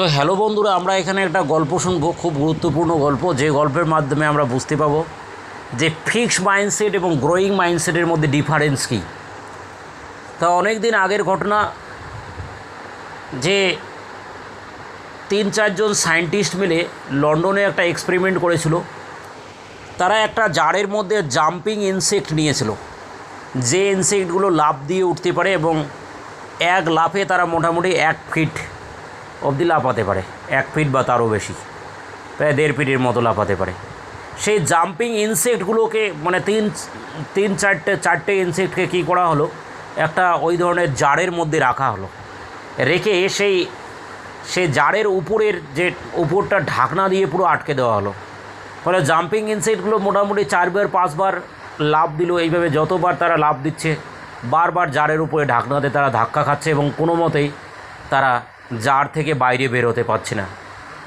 তো হ্যালো বন্ধুরা, আমরা এখানে একটা গল্প শুনব, খুব গুরুত্বপূর্ণ গল্প। যে গল্পের মাধ্যমে আমরা বুঝতে পাবো যে ফিক্স মাইন্ডসেট এবং গ্রোয়িং মাইন্ডসেটের মধ্যে ডিফারেন্স কী। তা অনেক দিন আগের ঘটনা যে তিন চারজন সায়েন্টিস্ট মিলে লন্ডনে একটা এক্সপেরিমেন্ট করেছিল। তারা একটা জারের মধ্যে জাম্পিং ইনসেক্ট নিয়েছিল। যে ইনসেক্টগুলো লাফ দিয়ে উঠতে পারে এবং এক লাফে তারা মোটামুটি এক ফিট অবধি লাফাতে পারে। এক ফিট বা তারও বেশি। প্রায় দেড় ফিটের মতো লাফাতে পারে। সেই জাম্পিং ইনসেক্টগুলোকে মানে তিন তিন চারটে চারটে ইনসেক্টকে কী করা হলো? একটা ওই ধরনের জারের মধ্যে রাখা হলো। রেখে সেই সেই জারের উপরের যে উপরটা ঢাকনা দিয়ে পুরো আটকে দেওয়া হলো। ফলে জাম্পিং ইনসেক্টগুলো মোটামুটি চারবার, পাঁচবার লাভ দিল। এইভাবে যতবার তারা লাভ দিচ্ছে, বারবার জারের উপরে ঢাকনাতে তারা ধাক্কা খাচ্ছে এবং কোনো মতেই তারা জার থেকে বাইরে বেরোতে পারছে না।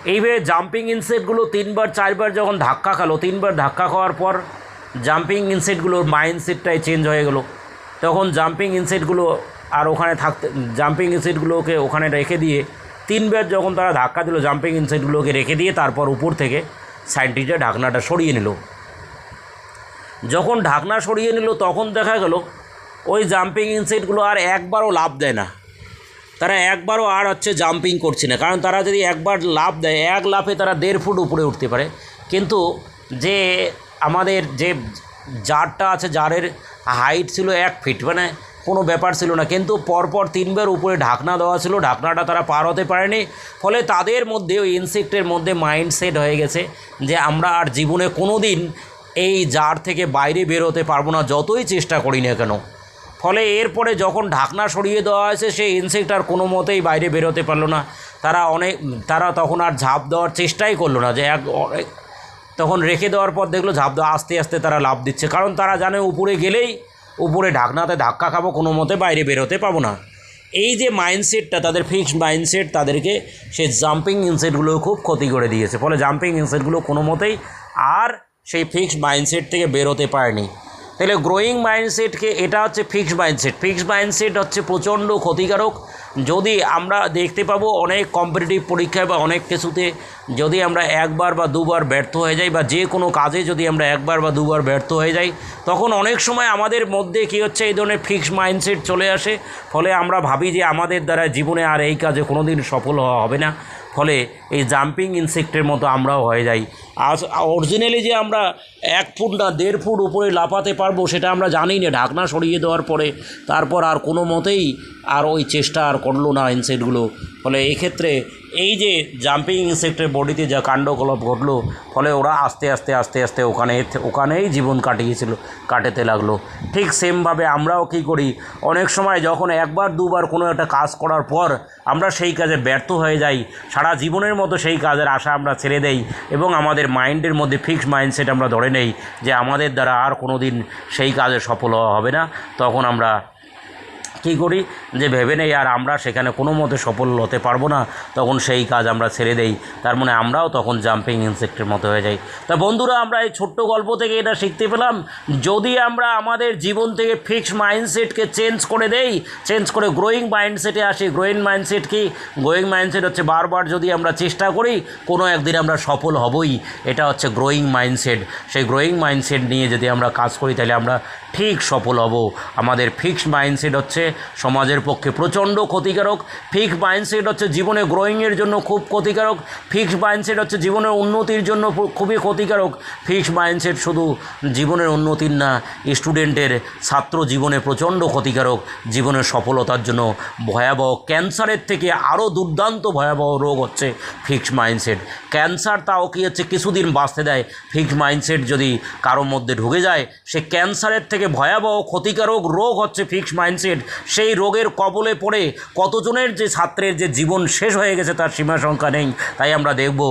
এইভাবে জাম্পিং ইনসেক্টগুলো তিনবার, চারবার যখন ধাক্কা খালো, তিনবার ধাক্কা খাওয়ার পর জাম্পিং ইনসেক্টগুলোর মাইন্ডসেটটাই চেঞ্জ হয়ে গেলো। তখন জাম্পিং ইনসেটগুলো আর ওখানে থাকতে জাম্পিং ইনসেটগুলোকে ওখানে রেখে দিয়ে তিনবার যখন তারা ধাক্কা দিল জাম্পিং ইনসেটগুলোকে রেখে দিয়ে তারপর উপর থেকে সাইন্টিস্টরা ঢাকনাটা সরিয়ে নিল। যখন ঢাকনা সরিয়ে নিল, তখন দেখা গেল, ওই জাম্পিং ইনসেটগুলো আর একবারও লাভ দেয় না। তারা একবারও আর হচ্ছে জাম্পিং করছে না। কারণ তারা যদি একবার লাভ দেয়, এক লাফে তারা দেড় ফুট উপরে উঠতে পারে। কিন্তু যে আমাদের যে জারটা আছে, জারের হাইট ছিল এক ফিট মানে কোনো ব্যাপার ছিল না। কিন্তু পরপর তিনবার উপরে ঢাকনা দেওয়া ছিল। ঢাকনাটা তারা পার হতে পারেনি। ফলে তাদের মধ্যে ওই ইনসেক্টের মধ্যে মাইন্ডসেট হয়ে গেছে যে আমরা আর জীবনে কোনো দিন এই জার থেকে বাইরে বেরোতে পারব না, যতই চেষ্টা করি না কেন। ফলে এরপরে যখন ঢাকনা সরিয়ে দেওয়া হয়েছে, সেই ইনসেক্ট আর কোনো মতেই বাইরে বেরোতে পারল না। তারা অনেক, তারা তখন আর ঝাঁপ দেওয়ার চেষ্টাই করল না, যে এক তখন রেখে দেওয়ার পর দেখল ঝাঁপ দেওয়া আস্তে আস্তে তারা লাভ দিচ্ছে। কারণ তারা জানে উপরে গেলেই উপরে ঢাকনাতে ধাক্কা খাব, কোনো মতে বাইরে বেরোতে পাবো না। এই যে মাইন্ডসেটটা তাদের ফিক্সড মাইন্ডসেট তাদেরকে সেই জাম্পিং ইনসেটগুলো খুব ক্ষতি করে দিয়েছে। ফলে জাম্পিং ইনসেটগুলো কোনো মতেই আর সেই ফিক্সড মাইন্ডসেট থেকে বেরোতে পারেনি। তাহলে গ্রোয়িং মাইন্ডসেটকে এটা হচ্ছে ফিক্সড মাইন্ডসেট ফিক্সড মাইন্ডসেট হচ্ছে প্রচণ্ড ক্ষতিকারক। যদি আমরা দেখতে পাবো অনেক কম্পিটিটিভ পরীক্ষায় বা অনেক কিছুতে যদি আমরা একবার বা দুবার ব্যর্থ হয়ে যাই বা যে কোনো কাজে যদি আমরা একবার বা দুবার ব্যর্থ হয়ে যাই, তখন অনেক সময় আমাদের মধ্যে কী হচ্ছে এই ধরনের ফিক্সড মাইন্ডসেট চলে আসে। ফলে আমরা ভাবি যে আমাদের দ্বারা জীবনে আর এই কাজে কোনো দিন সফল হওয়া হবে না। ফলে এই জাম্পিং ইনসেক্টের মতো আমরাও হয়ে যাই। আজ অরিজিনালি যে আমরা এক ফুট না দেড় ফুট উপরে লাফাতে পারব সেটা আমরা জানি না ঢাকনা সরিয়ে দেওয়ার পরে তারপর আর কোনো মতেই আর ওই চেষ্টা আর করল না ইনসেক্টগুলো। ফলে এক্ষেত্রে এই যে জাম্পিং ইনসেক্টের বডিতে যা কাণ্ডকলাপ ঘটলো, ফলে ওরা আস্তে আস্তে আস্তে আস্তে ওখানে, ওখানেই জীবন কাটিয়েছিল, কাটাতে লাগল। ঠিক সেমভাবে আমরাও কী করি, অনেক সময় যখন একবার, দুবার কোনো একটা কাজ করার পর আমরা সেই কাজে ব্যর্থ হয়ে যাই, সারা জীবনের মতো সেই কাজের আশা আমরা ছেড়ে দেই এবং আমাদের মাইন্ডের মধ্যে ফিক্সড মাইন্ডসেট আমরা ধরে নেই যে আমাদের দ্বারা আর কোনো দিন সেই কাজে সফল হওয়া হবে না, তখন আমরা কী করি যে ভেবে নেই আর আমরা সেখানে কোনো মতে সফল হতে পারব না। তখন সেই কাজ আমরা ছেড়ে দেই। তার মানে আমরাও তখন জাম্পিং ইনসেক্টের মতো হয়ে যাই। তা বন্ধুরা, আমরা এই ছোট্ট গল্প থেকে এটা শিখতে পেলাম। যদি আমরা আমাদের জীবন থেকে ফিক্সড মাইন্ডসেটকে চেঞ্জ করে দেই চেঞ্জ করে গ্রোয়িং মাইন্ডসেটে আসি গ্রোয়িং মাইন্ডসেট কি? গ্রোয়িং মাইন্ডসেট হচ্ছে বারবার যদি আমরা চেষ্টা করি, কোনো একদিন আমরা সফল হবই। এটা হচ্ছে গ্রোয়িং মাইন্ডসেট সেই গ্রোয়িং মাইন্ডসেট নিয়ে যদি আমরা কাজ করি, তাহলে আমরা ঠিক সফল হব। আমাদের ফিক্সড মাইন্ডসেট হচ্ছে সমাজের পক্ষে প্রচণ্ড ক্ষতিকারক। ফিক্সড মাইন্ডসেট হচ্ছে জীবনে গ্রোয়িংয়ের জন্য খুব ক্ষতিকারক। ফিক্সড মাইন্ডসেট হচ্ছে জীবনের উন্নতির জন্য খুবই ক্ষতিকারক। ফিক্সড মাইন্ডসেট শুধু জীবনের উন্নতির না স্টুডেন্টের ছাত্র জীবনে প্রচণ্ড ক্ষতিকারক। জীবনের সফলতার জন্য ভয়াবহ ক্যান্সারের থেকে আরও দুর্দান্ত ভয়াবহ রোগ হচ্ছে ফিক্সড মাইন্ডসেট ক্যান্সার তাও কি হচ্ছে কিছুদিন বাঁচতে দেয়। ফিক্সড মাইন্ডসেট যদি কারোর মধ্যে ঢুকে যায়, সে ক্যান্সারের থেকে ভয়াবহ, ক্ষতিকারক রোগ হচ্ছে ফিক্সড মাইন্ডসেট। সেই রোগের কবলে পড়ে কতজনের যে ছাত্রের যে জীবন শেষ হয়ে গেছে তার সীমা সংখ্যা নেই। তাই আমরা দেখব,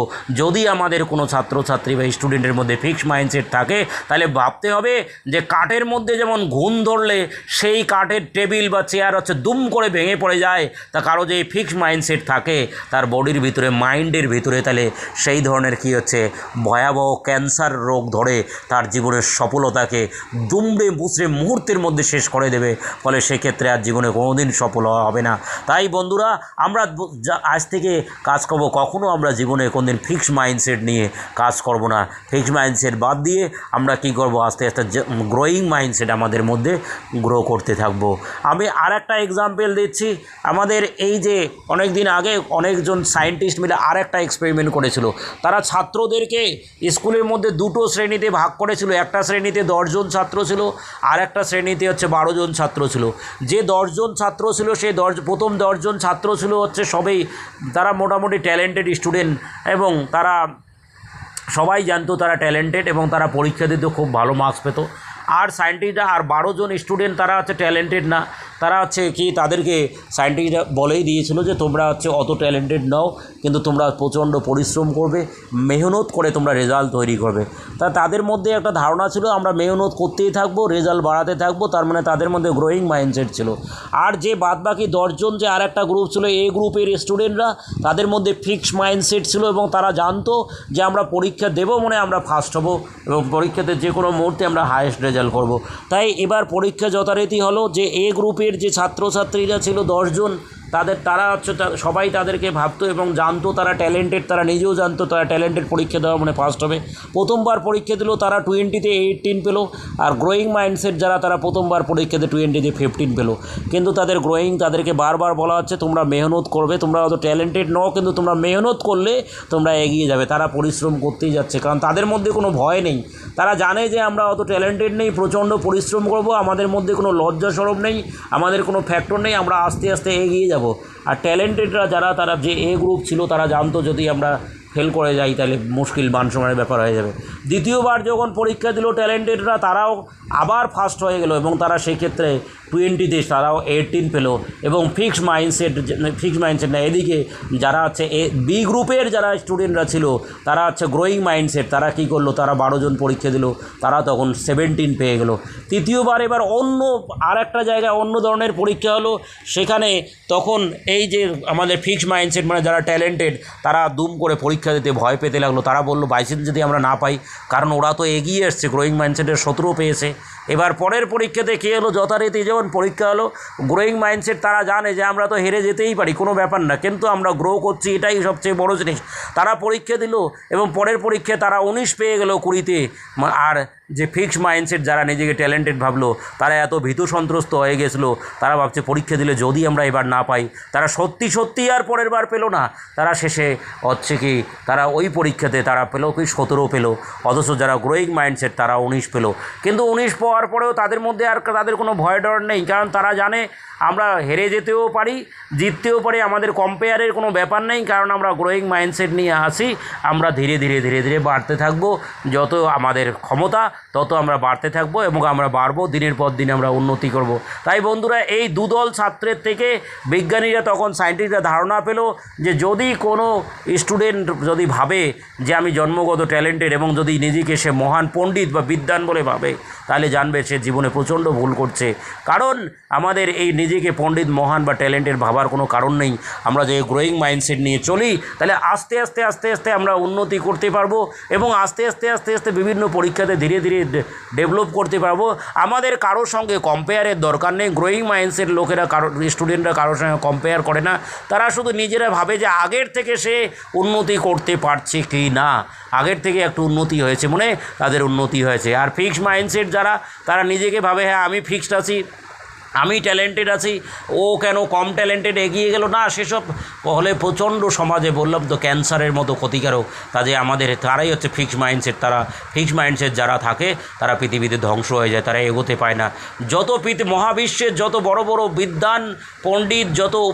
যদি আমাদের কোনো ছাত্রছাত্রী বা স্টুডেন্টের মধ্যে ফিক্সড মাইন্ডসেট থাকে, তাহলে ভাবতে হবে যে কাঠের মধ্যে যেমন ঘুম ধরলে, সেই কাঠের টেবিল বা চেয়ার হচ্ছে দুম করে ভেঙে পড়ে যায়, তা কারও যে ফিক্সড মাইন্ডসেট থাকে, তার বডির ভিতরে, মাইন্ডের ভিতরে, তাহলে সেই ধরনের কি হচ্ছে? ভয়াবহ ক্যান্সার রোগ ধরে তার জীবনের সফলতাকে দুমড়ে মুচড়ে মুহূর্তের মধ্যে শেষ করে দেবে, ফলে সেক্ষেত্রে আর জীবনে কোনোদিন সফল হওয়া হবে না। তাই বন্ধুরা, আমরা আজ থেকে কাজ করব কখনও আমরা জীবনে কোনোদিন ফিক্স মাইন্ডসেট নিয়ে কাজ করব না। ফিক্স মাইন্ডসেট বাদ দিয়ে আমরা কি করব? আস্তে আস্তে গ্রোয়িং মাইন্ডসেট আমাদের মধ্যে গ্রো করতে থাকব। আমি আর একটা এক্সাম্পল দিচ্ছি। আমাদের এই যে অনেক দিন আগে অনেকজন সায়েন্টিস্ট মিলে আর একটা এক্সপেরিমেন্ট করেছিল। তারা ছাত্রদেরকে স্কুলের মধ্যে দুটো শ্রেণীতে ভাগ করেছিল। একটা শ্রেণীতে দশজন ছাত্র ছিল। আর একটা শ্রেণীতে হচ্ছে বারো জন ছাত্র ছিল। যে দশজন ছাত্র ছিল, সে দশ, প্রথম দশজন ছাত্র ছিল হচ্ছে সবেই তারা মোটামুটি ট্যালেন্টেড স্টুডেন্ট এবং তারা সবাই জানতো তারা ট্যালেন্টেড এবং তারা পরীক্ষা দিত খুব ভালো মার্কস পেত। আর সায়েন্টিস্টরা আর বারো জন স্টুডেন্ট তারা হচ্ছে ট্যালেন্টেড না। তারা হচ্ছে কি তাদেরকে সায়েন্টিস্টরা বলেই দিয়েছিল যে তোমরা হচ্ছে অত ট্যালেন্টেড নাও, কিন্তু তোমরা প্রচণ্ড পরিশ্রম করবে, মেহনত করে তোমরা রেজাল্ট তৈরি করবে। তা তাদের মধ্যে একটা ধারণা ছিল, আমরা মেহনত করতেই থাকব রেজাল্ট বাড়াতে থাকব, তার মানে তাদের মধ্যে গ্রোয়িং মাইন্ডসেট ছিল। আর যে বাদবাকি দশজন যে আর একটা গ্রুপ ছিল, এই গ্রুপের স্টুডেন্টরা তাদের মধ্যে ফিক্স মাইন্ডসেট ছিল এবং তারা জানতো যে আমরা পরীক্ষা দেবো মনে আমরা ফার্স্ট হব এবং পরীক্ষাতে যে কোনো মুহূর্তে আমরা হায়েস্ট রেজাল্ট করব। তাই এবার পরীক্ষা যথারীতি হলো যে এ গ্রুপের যে ছাত্রছাত্রীরা ছিল দশজন, তাদের তারা হচ্ছে সবাই তাদেরকে ভাবতো এবং জানতো তারা ট্যালেন্টেড তারা নিজেও জানতো তারা ট্যালেন্টেড পরীক্ষা দেওয়া মানে ফার্স্ট হবে। প্রথমবার পরীক্ষা দিল, তারা টোয়েন্টিতে এইটিন পেল আর গ্রোয়িং মাইন্ডসেট যারা, তারা প্রথমবার পরীক্ষাতে টোয়েন্টিতে ফিফটিন পেল। কিন্তু তাদের গ্রোয়িং তাদেরকে বারবার বলা হচ্ছে, তোমরা মেহনত করবে, তোমরা অত ট্যালেন্টেড নও, কিন্তু তোমরা মেহনত করলে তোমরা এগিয়ে যাবে। তারা পরিশ্রম করতেই যাচ্ছে, কারণ তাদের মধ্যে কোনো ভয় নেই। তারা জানে যে আমরা অত ট্যালেন্টেড নেই, প্রচণ্ড পরিশ্রম করব, আমাদের মধ্যে কোনো লজ্জা সরব নেই, আমাদের কোনো ফ্যাক্টর নেই, আমরা আস্তে আস্তে এগিয়ে যাব। আর ট্যালেন্টেডরা যারা, তারা যে এ গ্রুপ ছিল, তারা জানতো যদি আমরা ফেল করে যাই, তাহলে মুশকিল মান সময়ের ব্যাপার হয়ে যাবে। দ্বিতীয়বার যখন পরীক্ষা দিল ট্যালেন্টেডরা তারাও আবার ফার্স্ট হয়ে গেল এবং তারা সেই ক্ষেত্রে টোয়েন্টিতে তারাও এইটিন পেল এবং ফিক্স মাইন্ডসেট ফিক্স মাইন্ডসেট না, এদিকে যারা হচ্ছে এ বি গ্রুপের যারা স্টুডেন্টরা ছিল, তারা হচ্ছে গ্রোয়িং মাইন্ডসেট তারা কী করল, তারা বারো জন পরীক্ষা দিল, তারা তখন সেভেন্টিন পেয়ে গেল। তৃতীয়বার এবার অন্য আর একটা জায়গায় অন্য ধরনের পরীক্ষা হলো, সেখানে তখন এই যে আমাদের ফিক্স মাইন্ডসেট মানে যারা ট্যালেন্টেড তারা দুম করে পরীক্ষা দিতে ভয় পেতে লাগল। তারা বলল বাইসেন্স যদি আমরা না পাই, কারণ ওরা তো এগিয়ে এসছে গ্রোয়িং মাইন্ডসেটের সতেরো পেয়েছে। এবার পরের পরীক্ষাতে কে হলো, যথারীতি যেমন পরীক্ষা হলো গ্রোয়িং মাইন্ডসেট তারা জানে যে আমরা তো হেরে যেতেই পারি, কোনো ব্যাপার না। কিন্তু আমরা গ্রো করছি, এটাই সবচেয়ে বড় জিনিস। তারা পরীক্ষা দিল এবং পরের পরীক্ষায় তারা উনিশ পেয়ে গেল কুড়িতে। আর যে ফিক্সড মাইন্ডসেট যারা নিজেকে ট্যালেন্টেড ভাবলো, তারা এত ভীতু সন্ত্রস্ত হয়ে গেছিল। তারা ভাবছে পরীক্ষা দিলে যদি আমরা এবার না পাই, তারা সত্যি সত্যি আর পরের বার পেল না। তারা শেষে হচ্ছে কি, তারা ওই পরীক্ষাতে তারা পেল কি সতেরো পেল। অথচ যারা গ্রোয়িং মাইন্ডসেট তারা উনিশ পেল। কিন্তু উনিশ পাওয়ার পরেও তাদের মধ্যে আর তাদের কোনো ভয় ডর নেই। কারণ তারা জানে আমরা হেরে যেতেও পারি, জিততেও পারি, আমাদের কম্পেয়ারের কোনো ব্যাপার নেই, কারণ আমরা গ্রোয়িং মাইন্ডসেট নিয়ে আসি আমরা ধীরে ধীরে ধীরে ধীরে বাড়তে থাকব, যত আমাদের ক্ষমতা, তত আমরা বাড়তে থাকব এবং আমরা বাড়বো, দিনের পর দিন আমরা উন্নতি করব। তাই বন্ধুরা, এই দুদল ছাত্রের থেকে বিজ্ঞানীরা তখন সায়েন্টিস্টরা ধারণা পেল যে যদি কোনো স্টুডেন্ট যদি ভাবে যে আমি জন্মগত ট্যালেন্টেড এবং যদি নিজেকে সে মহান পণ্ডিত বা বিদ্যান বলে ভাবে, তাহলে জানবে সে জীবনে প্রচণ্ড ভুল করছে কারণ আমাদের এই নিজেকে পণ্ডিত, মহান বা ট্যালেন্টের ভাবার কোনো কারণ নেই। আমরা যে গ্রোয়িং মাইন্ডসেট নিয়ে চলি, তাহলে আস্তে আস্তে আস্তে আস্তে আমরা উন্নতি করতে পারব এবং আস্তে আস্তে আস্তে আস্তে বিভিন্ন পরীক্ষাতে ধীরে ধীরে ডেভেলপ করতে পারব। আমাদের কারোর সঙ্গে কম্পেয়ারের দরকার নেই। গ্রোয়িং মাইন্ডসেট লোকেরা, কারও স্টুডেন্টরা কারোর সঙ্গে কম্পেয়ার করে না। তারা শুধু নিজেরা ভাবে যে আগের থেকে সে উন্নতি করতে পারছে কি না। আগের থেকে একটু উন্নতি হয়েছে মনে তাদের উন্নতি হয়েছে। আর ফিক্সড মাইন্ডসেট যারা, তারা নিজেকে ভাবে হ্যাঁ আমি ফিক্সড আছি। আমি ট্যালেন্টেড আছি, ও কেন কম ট্যালেন্টেড এগিয়ে গেল? না, সেসব হলে প্রচণ্ড সমাজে বললাম তো, ক্যান্সারের মতো ক্ষতিকারক। কাজে আমাদের, তারাই হচ্ছে ফিক্সড মাইন্ডসেট তারা ফিক্সড মাইন্ডসেট যারা থাকে, তারা পৃথিবীতে ধ্বংস হয়ে যায়, তারা এগোতে পায় না। যত পৃথি মহাবিশ্বের যত বড় বড় বিদ্বান, পণ্ডিত, যত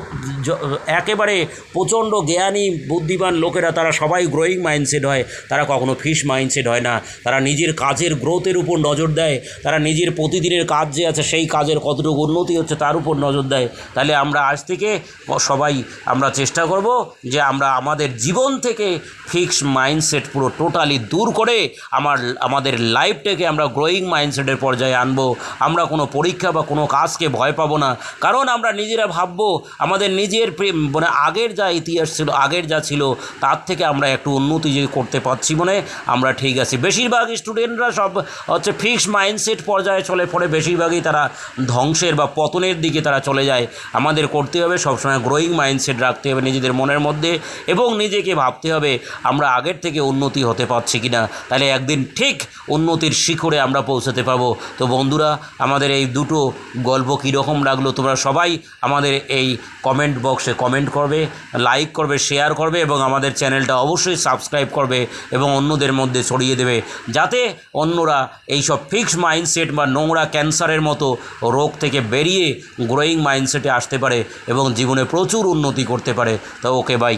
একেবারে প্রচণ্ড জ্ঞানী, বুদ্ধিমান লোকেরা, তারা সবাই গ্রোয়িং মাইন্ডসেট হয়। তারা কখনো ফিশ মাইন্ডসেট হয় না। তারা নিজের কাজের গ্রোথের উপর নজর দেয়। তারা নিজের প্রতিদিনের কাজ যে আছে, সেই কাজের কতটুকু উন্নতি হচ্ছে, তার উপর নজর দেয়। তাহলে আমরা আজ থেকে সবাই আমরা চেষ্টা করব যে আমরা আমাদের জীবন থেকে ফিক্স মাইন্ডসেট পুরো টোটালি দূর করে আমার, আমাদের লাইফটাকে আমরা গ্রোয়িং মাইন্ডসেটের পর্যায়ে আনব। আমরা কোনো পরীক্ষা বা কোনো কাজকে ভয় পাবো না। কারণ আমরা নিজেরা ভাববো, আমাদের নিজের প্রেম মানে আগের যা ইতিহাস ছিল, আগের যা ছিল, তার থেকে আমরা একটু উন্নতি যে করতে পারছি মনে আমরা ঠিক আছি। বেশিরভাগ স্টুডেন্টরা সব হচ্ছে ফিক্স মাইন্ডসেট পর্যায়ে চলে পড়ে, বেশিরভাগই তারা ধ্বংসের বা পতনের দিকে তারা চলে যায়। আমাদের করতে হবে সবসময় গ্রোয়িং মাইন্ডসেট রাখতে হবে নিজেদের মনের মধ্যে এবং নিজেকে ভাবতে হবে আমরা আগের থেকে উন্নতি হতে পারছি কিনা। তাহলে একদিন ঠিক উন্নতির শিখরে আমরা পৌঁছাতে পারব তো বন্ধুরা, আমাদের এই দুটো গল্প কীরকম লাগল তোমরা সবাই আমাদের এই কমেন্ট বক্সে কমেন্ট করবে লাইক করবে শেয়ার করবে এবং আমাদের চ্যানেলটা অবশ্যই সাবস্ক্রাইব করবে এবং অন্যদের মধ্যে ছড়িয়ে দেবে। যাতে অন্যরা এইসব ফিক্সড মাইন্ডসেট বা নোংরা ক্যান্সারের মতো রোগ থেকে বেরিয়ে গ্রোয়িং মাইন্ডসেটে আসতে পারে এবং জীবনে প্রচুর উন্নতি করতে পারে। তো ওকে বাই